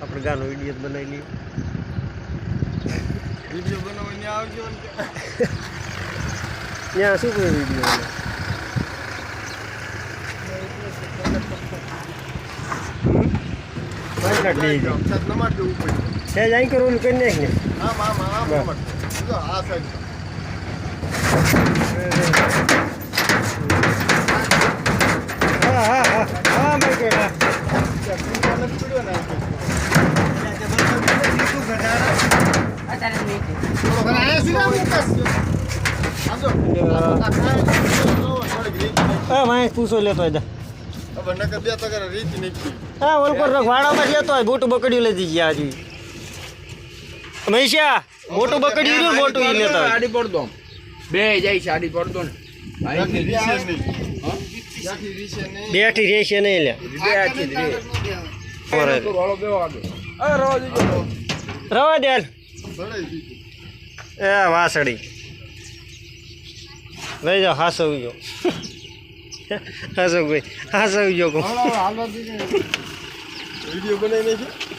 આપણે ગાનો વીડિયો બનાવી લઈએ વીડિયો બનાવવાની આવજો ત્યાં શું કહે વીડિયો. છે જ અહીં કરવું કરી નાખ ને આમ, આમ, આમ આ side. હા હા હા હા ભાઈ કે હા ત્યાં પૂંછા નથી પડ્યો ને આ થોડો ઘણો અહીંયા સીધા મૂકસ. આમ જો. આ કાંઈ થોડીક રીત નાખી. હા માય પૂછો લેતો હોય હવે નકર બે તગારા રીત નાખી. હા ઓલકોર વાડામાં લેતો હોય મોટું બકડ્યું લઈ ગયા હજી. મહેશા મોટું બકડ્યું રહ્યું ને મોટું ઈ લેતો હોય. આડી પડતો બે જાય છે આડી ને. બેઠી રહેશે નહીં લે. રવા દે. એ વાસળી. લઈ જાઓ હાસવી ગયો. હાસવ ભાઈ હાસવી ગયો. વીડિયો બનાવી નાખી